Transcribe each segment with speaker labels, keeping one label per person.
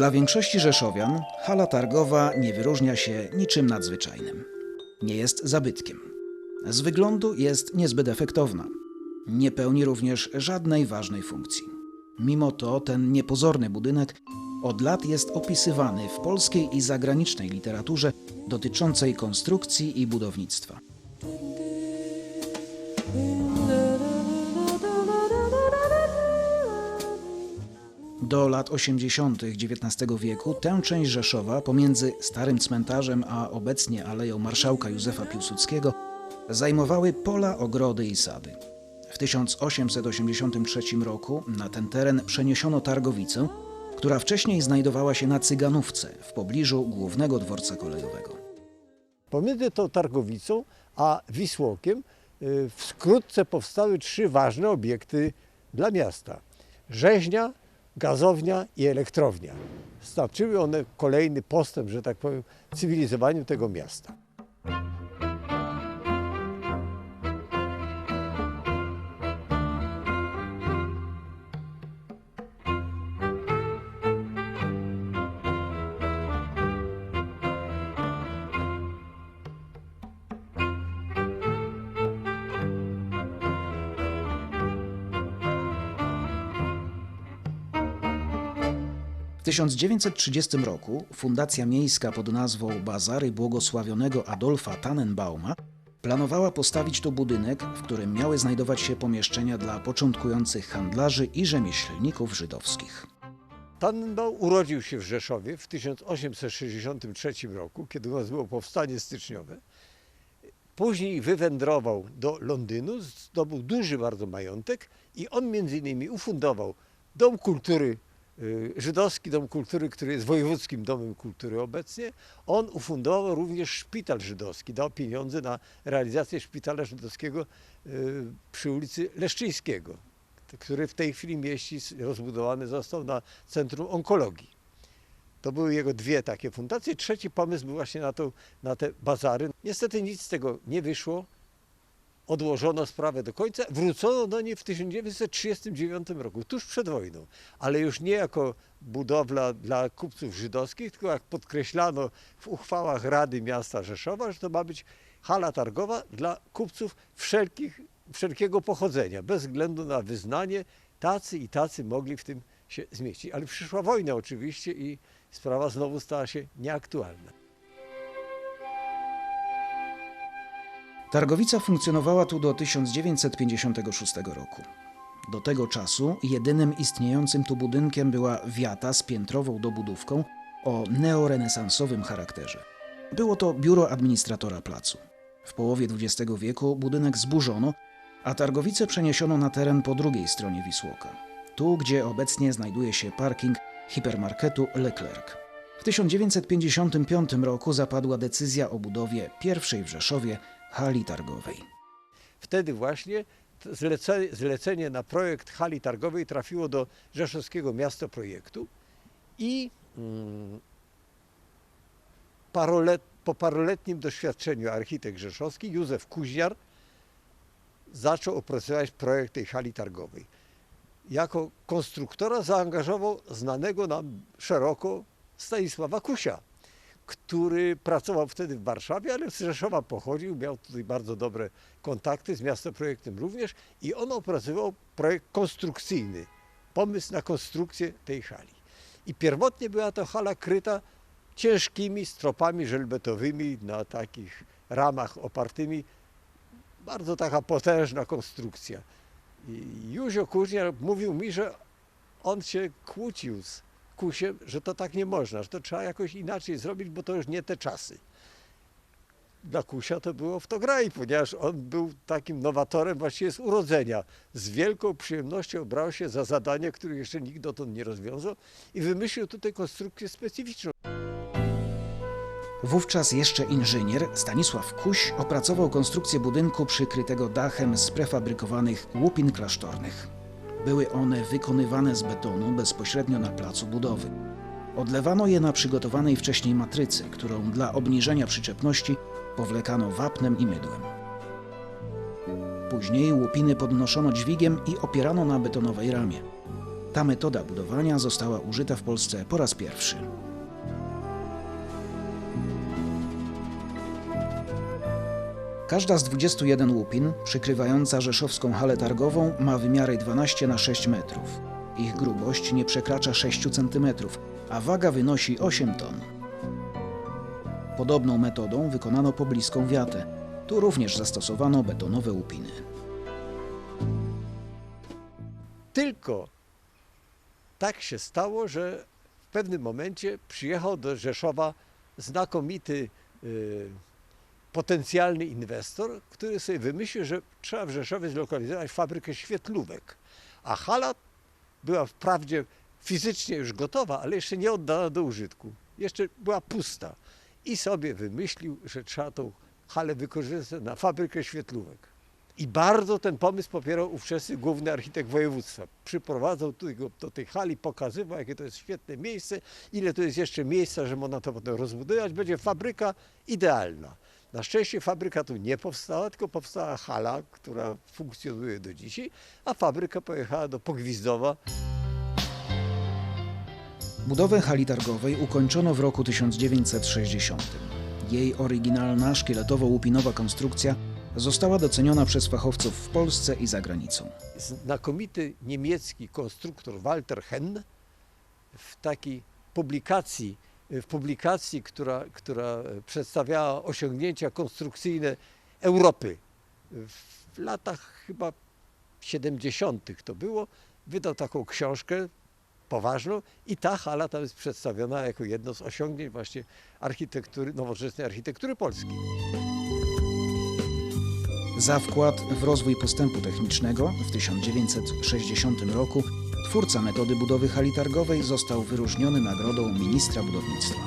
Speaker 1: Dla większości Rzeszowian hala targowa nie wyróżnia się niczym nadzwyczajnym. Nie jest zabytkiem. Z wyglądu jest niezbyt efektowna. Nie pełni również żadnej ważnej funkcji. Mimo to ten niepozorny budynek od lat jest opisywany w polskiej i zagranicznej literaturze dotyczącej konstrukcji i budownictwa. Do lat 80. XIX wieku tę część Rzeszowa pomiędzy Starym Cmentarzem a obecnie Aleją Marszałka Józefa Piłsudskiego zajmowały pola, ogrody i sady. W 1883 roku na ten teren przeniesiono targowicę, która wcześniej znajdowała się na Cyganówce w pobliżu głównego dworca kolejowego.
Speaker 2: Pomiędzy tą Targowicą a Wisłokiem y, wkrótce powstały trzy ważne obiekty dla miasta. Rzeźnia, gazownia i elektrownia. Znaczyły one kolejny postęp, że tak powiem, w cywilizowaniu tego miasta.
Speaker 1: W 1930 roku Fundacja Miejska pod nazwą Bazary Błogosławionego Adolfa Tannenbauma planowała postawić tu budynek, w którym miały znajdować się pomieszczenia dla początkujących handlarzy i rzemieślników żydowskich.
Speaker 2: Tannenbaum urodził się w Rzeszowie w 1863 roku, kiedy u nas było powstanie styczniowe. Później wywędrował do Londynu, zdobył duży bardzo majątek i on między innymi ufundował Dom Kultury Żydowski Dom Kultury, który jest wojewódzkim domem kultury obecnie. On ufundował również szpital żydowski, dał pieniądze na realizację szpitala żydowskiego y, przy ulicy Leszczyńskiego, który w tej chwili mieści, rozbudowany został na Centrum Onkologii. To były jego dwie takie fundacje. Trzeci pomysł był właśnie na, to, na te bazary. Niestety nic z tego nie wyszło. Odłożono sprawę do końca. Wrócono do niej w 1939 roku, tuż przed wojną. Ale już nie jako budowla dla kupców żydowskich, tylko jak podkreślano w uchwałach Rady Miasta Rzeszowa, że to ma być hala targowa dla kupców wszelkich, wszelkiego pochodzenia, bez względu na wyznanie. Tacy i tacy mogli w tym się zmieścić. Ale przyszła wojna oczywiście i sprawa znowu stała się nieaktualna.
Speaker 1: Targowica funkcjonowała tu do 1956 roku. Do tego czasu jedynym istniejącym tu budynkiem była wiata z piętrową dobudówką o neorenesansowym charakterze. Było to biuro administratora placu. W połowie XX wieku budynek zburzono, a targowicę przeniesiono na teren po drugiej stronie Wisłoka, tu gdzie obecnie znajduje się parking hipermarketu Leclerc. W 1955 roku zapadła decyzja o budowie pierwszej w Rzeszowie hali targowej.
Speaker 2: Wtedy właśnie zlecenie, zlecenie na projekt hali targowej trafiło do Rzeszowskiego Miasta Projektu i mm, parolet, po paroletnim doświadczeniu architekt rzeszowski Józef Kuźniar zaczął opracowywać projekt tej hali targowej. Jako konstruktora zaangażował znanego nam szeroko Stanisława Kusia, który pracował wtedy w Warszawie, ale z Rzeszowa pochodził, miał tutaj bardzo dobre kontakty z miastoprojektem również i on opracował projekt konstrukcyjny, pomysł na konstrukcję tej hali. I pierwotnie była to hala kryta ciężkimi stropami żelbetowymi na takich ramach opartymi. Bardzo taka potężna konstrukcja. I Józio Kuźniar mówił mi, że on się kłócił z Kusiem, że to tak nie można, że to trzeba jakoś inaczej zrobić, bo to już nie te czasy. Dla Kusia to było w to graj, ponieważ on był takim nowatorem właściwie z urodzenia. Z wielką przyjemnością brał się za zadanie, których jeszcze nikt dotąd nie rozwiązał i wymyślił tutaj konstrukcję specyficzną.
Speaker 1: Wówczas jeszcze inżynier Stanisław Kuś opracował konstrukcję budynku przykrytego dachem z prefabrykowanych łupin klasztornych. Były one wykonywane z betonu bezpośrednio na placu budowy. Odlewano je na przygotowanej wcześniej matrycy, którą dla obniżenia przyczepności powlekano wapnem i mydłem. Później łupiny podnoszono dźwigiem i opierano na betonowej ramie. Ta metoda budowania została użyta w Polsce po raz pierwszy. Każda z 21 łupin przykrywająca rzeszowską halę targową ma wymiary 12 na 6 metrów. Ich grubość nie przekracza 6 cm, a waga wynosi 8 ton. Podobną metodą wykonano pobliską wiatę. Tu również zastosowano betonowe łupiny.
Speaker 2: Tylko tak się stało, że w pewnym momencie przyjechał do Rzeszowa znakomity y, potencjalny inwestor, który sobie wymyślił, że trzeba w Rzeszowie zlokalizować fabrykę świetlówek. A hala była wprawdzie fizycznie już gotowa, ale jeszcze nie oddana do użytku. Jeszcze była pusta. I sobie wymyślił, że trzeba tą halę wykorzystać na fabrykę świetlówek. I bardzo ten pomysł popierał ówczesny główny architekt województwa. Przyprowadzał go do tej hali, pokazywał, jakie to jest świetne miejsce, ile to jest jeszcze miejsca, że można to potem rozbudować. Będzie fabryka idealna. Na szczęście fabryka tu nie powstała, tylko powstała hala, która funkcjonuje do dzisiaj, a fabryka pojechała do Pogwizdowa.
Speaker 1: Budowę hali targowej ukończono w roku 1960. Jej oryginalna, szkieletowo-łupinowa konstrukcja została doceniona przez fachowców w Polsce i za granicą.
Speaker 2: Znakomity niemiecki konstruktor Walter Henn w takiej publikacji, w publikacji która, która przedstawiała osiągnięcia konstrukcyjne Europy w latach chyba 70. to było, wydał taką książkę poważną i ta hala tam jest przedstawiona jako jedno z osiągnięć właśnie architektury, nowoczesnej architektury polskiej.
Speaker 1: Za wkład w rozwój postępu technicznego w 1960 roku twórca metody budowy hali targowej został wyróżniony nagrodą ministra budownictwa.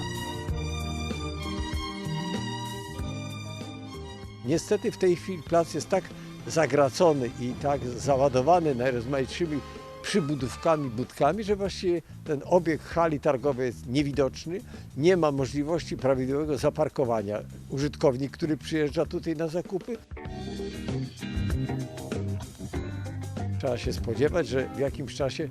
Speaker 2: Niestety w tej chwili plac jest tak zagracony i tak załadowany najrozmaitszymi przybudówkami, budkami, że właściwie ten obiekt hali targowej jest niewidoczny. Nie ma możliwości prawidłowego zaparkowania. Użytkownik, który przyjeżdża tutaj na zakupy, trzeba się spodziewać, że w jakimś czasie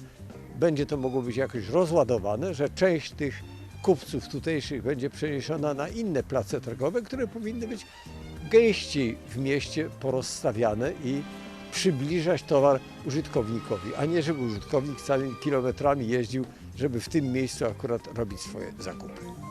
Speaker 2: będzie to mogło być jakoś rozładowane, że część tych kupców tutejszych będzie przeniesiona na inne place targowe, które powinny być gęściej w mieście porozstawiane i przybliżać towar użytkownikowi, a nie żeby użytkownik całymi kilometrami jeździł, żeby w tym miejscu akurat robić swoje zakupy.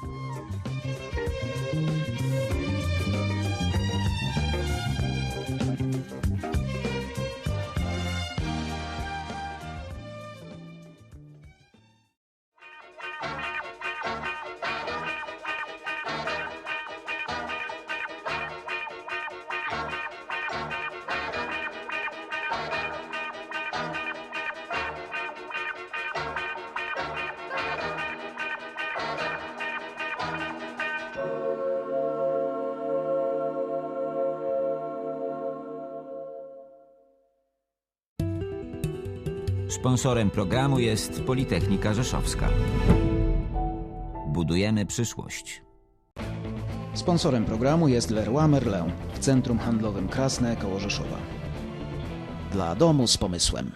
Speaker 3: Sponsorem programu jest Politechnika Rzeszowska. Budujemy przyszłość.
Speaker 1: Sponsorem programu jest Leroy Merlin w centrum handlowym Krasne koło Rzeszowa. Dla domu z pomysłem.